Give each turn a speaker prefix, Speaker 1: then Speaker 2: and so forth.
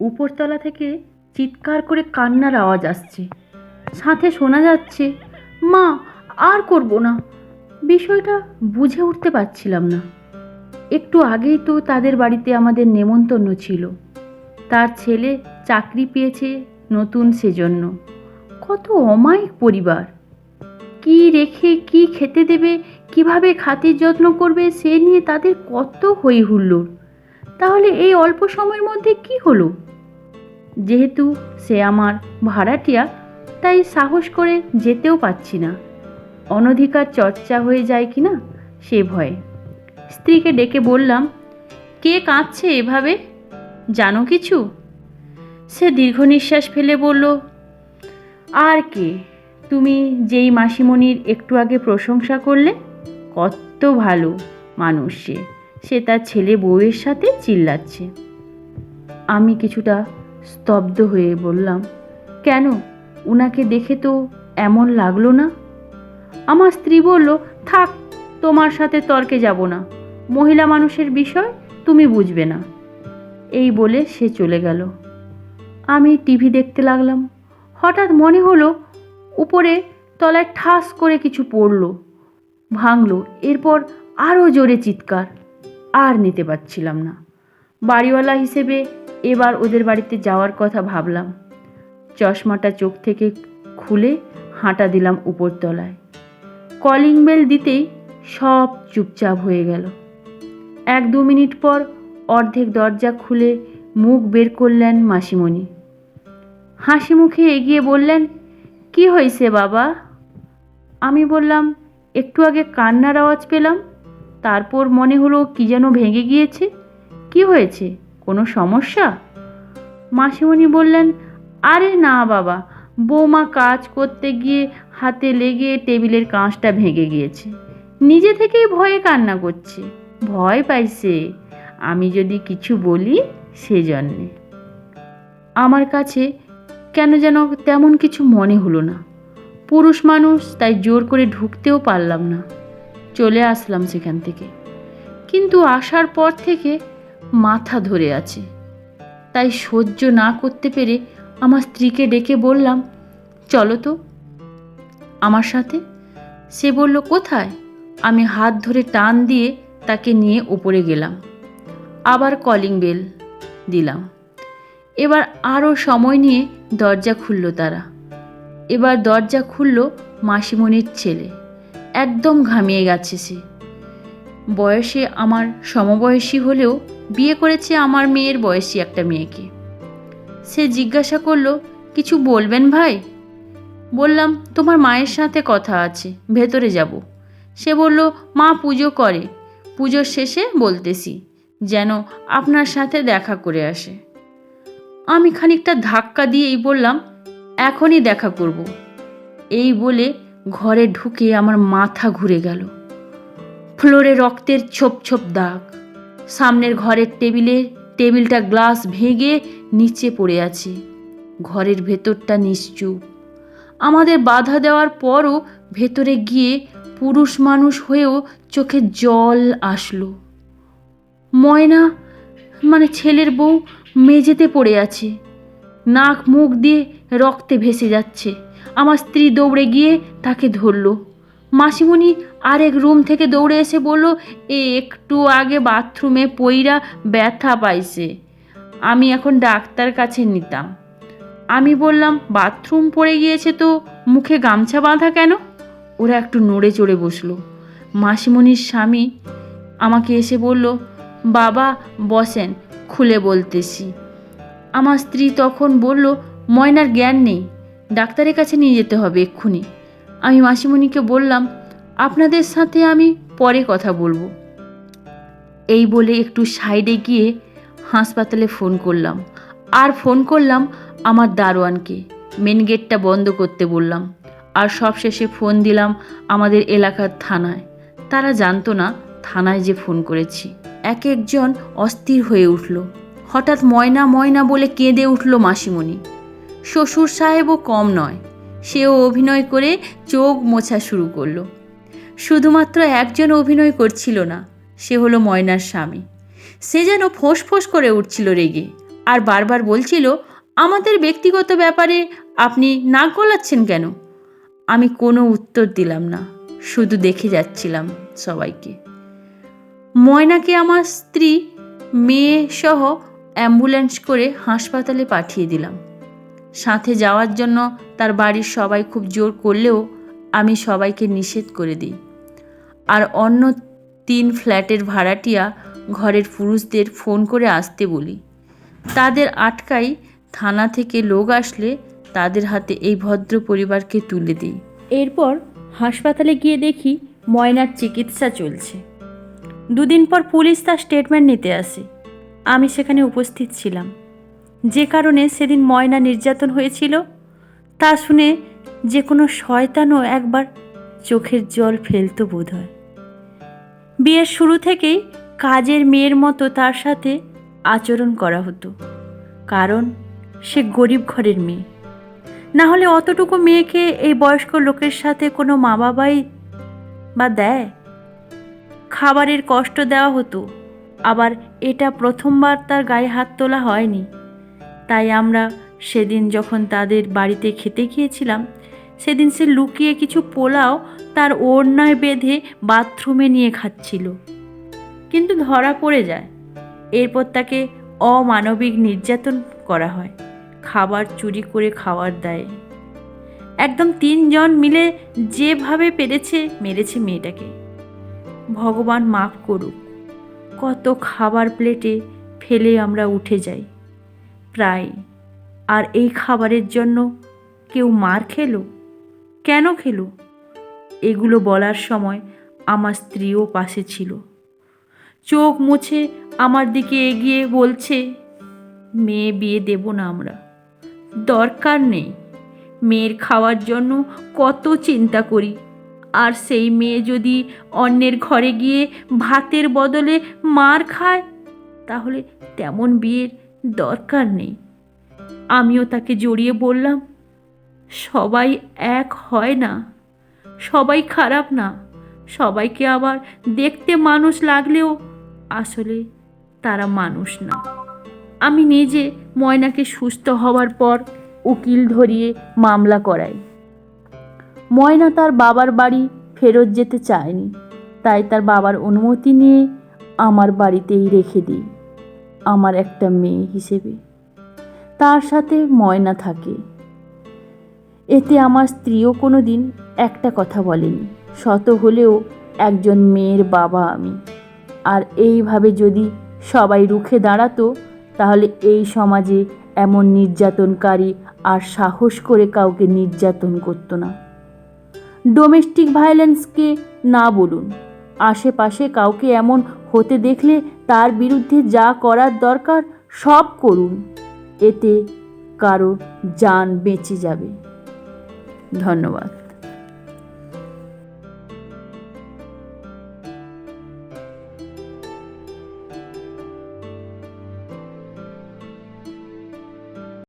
Speaker 1: উপরতলা থেকে চিৎকার করে কান্নার আওয়াজ আসছে। সাথে শোনা যাচ্ছে, মা, আর করব না। বিষয়টা বুঝে উঠতে পারছিলাম না। একটু আগেই তো তাদের বাড়িতে আমাদের নেমন্তন্ন ছিল। তার ছেলে চাকরি পেয়েছে নতুন সেজন্য। কত অমায়িক পরিবার। কি রেখে, কি খেতে দেবে, কীভাবে খাতির যত্ন করবে, সে নিয়ে তাদের কত হই তাহলে এই অল্প সময়ের মধ্যে কি হলো? যেহেতু সে আমার ভাড়াটিয়া, তাই সাহস করে যেতেও পাচ্ছি না। অনধিকার চর্চা হয়ে যায় কি না, সে ভয়ে। স্ত্রীকে ডেকে বললাম, কে কাঁদছে এভাবে? জানো কিছু? সে দীর্ঘ নিঃশ্বাস ফেলে বলল, আর কে? তুমি যেই মাসিমণির একটু আগে প্রশংসা করলে কত ভালো মানুষ সে। সে তার ছেলে বউয়ের সাথে চিল্লাচ্ছে। আমি কিছুটা স্তব্ধ হয়ে বললাম, কেন? উনাকে দেখে তো এমন লাগল না? আমার স্ত্রী বলল, থাক, তোমার সাথে তর্কে যাব না। মহিলা মানুষের বিষয় তুমি বুঝবে না। এই বলে সে চলে গেল। আমি টিভি দেখতে লাগলাম। হঠাৎ মনে হলো, উপরে তলায় ঠাস করে কিছু পড়ল, ভাঙলো, এরপর আরও জোরে চিৎকার। আর নিতে পারছিলাম না। বাড়িওয়ালা হিসেবে এবার ওদের বাড়িতে যাওয়ার কথা ভাবলাম। চশমাটা চোখ থেকে খুলে হাঁটা দিলাম উপরতলায়। কলিং বেল দিতেই সব চুপচাপ হয়ে গেল। এক দু মিনিট পর অর্ধেক দরজা খুলে মুখ বের করলেন মাসিমণি। হাসি মুখে এগিয়ে বললেন, কি হয়েছে বাবা? আমি বললাম, একটু আগে কান্নার আওয়াজ পেলাম, তারপর মনে হলো কি যেন ভেঙে গিয়েছে। কি হয়েছে? কোনো সমস্যা? মাসিমণি বললেন, আরে না বাবা, বৌমা কাজ করতে গিয়ে হাতে লেগে টেবিলের কাঁচটা ভেঙে গিয়েছে। নিজে থেকেই ভয়ে কান্না করছে। ভয় পাইছে। আমি যদি কিছু বলি সেজন্যে আমার কাছে কেন যেন তেমন কিছু মনে হলো না। পুরুষ মানুষ, তাই জোর করে ঢুকতেও পারলাম না। চলে আসলাম সেখান থেকে। কিন্তু আসার পর থেকে মাথা ধরে আছে। তাই সহ্য না করতে পেরে আমার স্ত্রীকে ডেকে বললাম, চলো তো। আমার সাথে সে বলল, কোথায়? আমি হাত ধরে টান দিয়ে তাকে নিয়ে ওপরে গেলাম। আবার কলিং বেল দিলাম। এবার আরও সময় নিয়ে দরজা খুলল তারা। এবার দরজা খুলল মাসিমণির ছেলে। একদম ঘামিয়ে গেছে সে। বয়সে আমার সমবয়সী হলেও বিয়ে করেছে আমার মেয়ের বয়সী একটা মেয়েকে। সে জিজ্ঞাসা করল, কিছু বলবেন ভাই? বললাম, তোমার মায়ের সাথে কথা আছে, ভেতরে যাব। সে বলল, মা পুজো করে, পুজোর শেষে বলতেছি, যেন আপনার সাথে দেখা করে আসে। আমি খানিকটা ধাক্কা দিয়েই বললাম, এখনই দেখা করব। এই বলে ঘরে ঢুকে আমার মাথা ঘুরে গেল। ফ্লোরে রক্তের ছোপ ছোপ দাগ। সামনের ঘরের টেবিলে, টেবিলটা গ্লাস ভেঙে নিচে পড়ে আছে। ঘরের ভেতরটা নিশ্চুপ। আমাদের বাধা দেওয়ার পরও ভেতরে গিয়ে পুরুষ মানুষ হয়েও চোখে জল আসলো। ময়না মানে ছেলের বউ, মেঝেতে পড়ে আছে। নাক মুখ দিয়ে রক্তে ভেসে যাচ্ছে। আমার স্ত্রী দৌড়ে গিয়ে তাকে ধরলো। মাসিমণি আরেক রুম থেকে দৌড়ে এসে বলল, এ একটু আগে বাথরুমে পইরা ব্যথা পাইছে। আমি এখন ডাক্তার কাছে নিতাম। আমি বললাম, বাথরুম পড়ে গিয়েছে তো, মুখে গামছা বাঁধা কেন? ওরা একটু নড়ে চড়ে বসল। মাসিমণির স্বামী আমাকে এসে বলল, বাবা, বসেন, খুলে বলতেছি। আমার স্ত্রী তখন বলল, ময়নার জ্ঞান নেই। ডাক্তারের কাছে নিয়ে যেতে হবে এক্ষুনি। আমি মাসিমণিকে বললাম, আপনাদের সাথে আমি পরে কথা বলব। এই বলে একটু সাইডে গিয়ে হাসপাতালে ফোন করলাম। আর ফোন করলাম আমার দারোয়ানকে। মেন গেটটা বন্ধ করতে বললাম। আর সবশেষে ফোন দিলাম আমাদের এলাকার থানায়। তারা জানতো না থানায় যে ফোন করেছি। এক একজন অস্থির হয়ে উঠল। হঠাৎ ময়না ময়না বলে কেঁদে উঠল মাসিমণি। শ্বশুর সাহেবও কম নয়। সেও অভিনয় করে চোখ মোছা শুরু করল। শুধুমাত্র একজন অভিনয় করছিল না, সে হলো ময়নার স্বামী। সে যেন ফোঁস ফোঁস করে উঠছিল রেগে আর বারবার বলছিল, আমাদের ব্যক্তিগত ব্যাপারে আপনি নাক গলাচ্ছেন কেন? আমি কোনো উত্তর দিলাম না, শুধু দেখে যাচ্ছিলাম সবাইকে। ময়নাকে আমার স্ত্রী, মেয়ে সহ অ্যাম্বুলেন্স করে হাসপাতালে পাঠিয়ে দিলাম। সাথে যাওয়ার জন্য তার বাড়ির সবাই খুব জোর করলেও আমি সবাইকে নিষেধ করে দিই। আর অন্য তিন ফ্ল্যাটের ভাড়াটিয়া ঘরের পুরুষদের ফোন করে আসতে বলি। তাদের আটকাই থানা থেকে লোক আসলে তাদের হাতে এই ভদ্র পরিবারকে তুলে দিই। এরপর হাসপাতালে গিয়ে দেখি ময়নার চিকিৎসা চলছে। দুদিন পর পুলিশ তার স্টেটমেন্ট নিতে আসে। আমি সেখানে উপস্থিত ছিলাম। যে কারণে সেদিন ময়না নির্যাতন হয়েছিল তা শুনে যে কোনো শয়তানও একবার চোখের জল ফেলতো বোধ হয় বিয়ের শুরু থেকেই কাজের মেয়ের মতো তার সাথে আচরণ করা হতো, কারণ সে গরিব ঘরের মেয়ে। না হলে অতটুকু মেয়েকে এই বয়স্ক লোকের সাথে কোনো মা বাবাই বা দেয়? খাবারের কষ্ট দেওয়া হতো, আবার এটা প্রথমবার তার গায়ে হাত তোলা হয়নি। তাই আমরা সেদিন যখন তাদের বাড়িতে খেতে গিয়েছিলাম, সেদিন সে লুকিয়ে কিছু পোলাও তার ওড়নায় বেঁধে বাথরুমে নিয়ে খাচ্ছিল। কিন্তু ধরা পড়ে যায়। এরপর তাকে অমানবিক নির্যাতন করা হয়, খাবার চুরি করে খাওয়ার দায়ে। একদম তিনজন মিলে যেভাবে পেরেছে, মেরেছে মেয়েটাকে। ভগবান মাফ করুক, কত খাবার প্লেটে ফেলে আমরা উঠে যাই। প্রায় আর এই খাবারের জন্য কেউ মার খেলো? কেন খেলো? এগুলো বলার সময় আমার স্ত্রীও পাশে ছিল। চোখ মুছে আমার দিকে এগিয়ে বলছে, মেয়ে বিয়ে দেব না আমরা। দরকার নেই। মেয়ের খাওয়ার জন্য কত চিন্তা করি। আর সেই মেয়ে যদি অন্যের ঘরে গিয়ে ভাতের বদলে মার খায়, তাহলে তেমন বিয়ের দরকার নেই। আমিও তাকে জড়িয়ে বললাম, সবাই এক হয় না, সবাই খারাপ না, সবাইকে আবার দেখতে মানুষ লাগলেও আসলে তারা মানুষ না। আমি নিজে ময়নাকে সুস্থ হওয়ার পর উকিল ধরিয়ে মামলা করাই। ময়না তার বাবার বাড়ি ফেরত যেতে চায়নি, তাই তার বাবার অনুমতি নিয়ে আমার বাড়িতেই রেখে দিই, আমার একটা মেয়ে হিসেবে। তার সাথে ময়না থাকে। এতে আমার স্ত্রীও কোনো দিন একটা কথা বলেনি। শত হলেও একজন মেয়ের বাবা আমি। আর এইভাবে যদি সবাই রুখে দাঁড়াতো, তাহলে এই সমাজে এমন নির্যাতনকারী আর সাহস করে কাউকে নির্যাতন করতো না। ডোমেস্টিক ভায়োলেন্সকে না বলুন। আশেপাশে কাউকে এমন হতে দেখলে তার বিরুদ্ধে যা করার দরকার সব করুন। এতে কারও যান বেঁচে যাবে। ধন্যবাদ।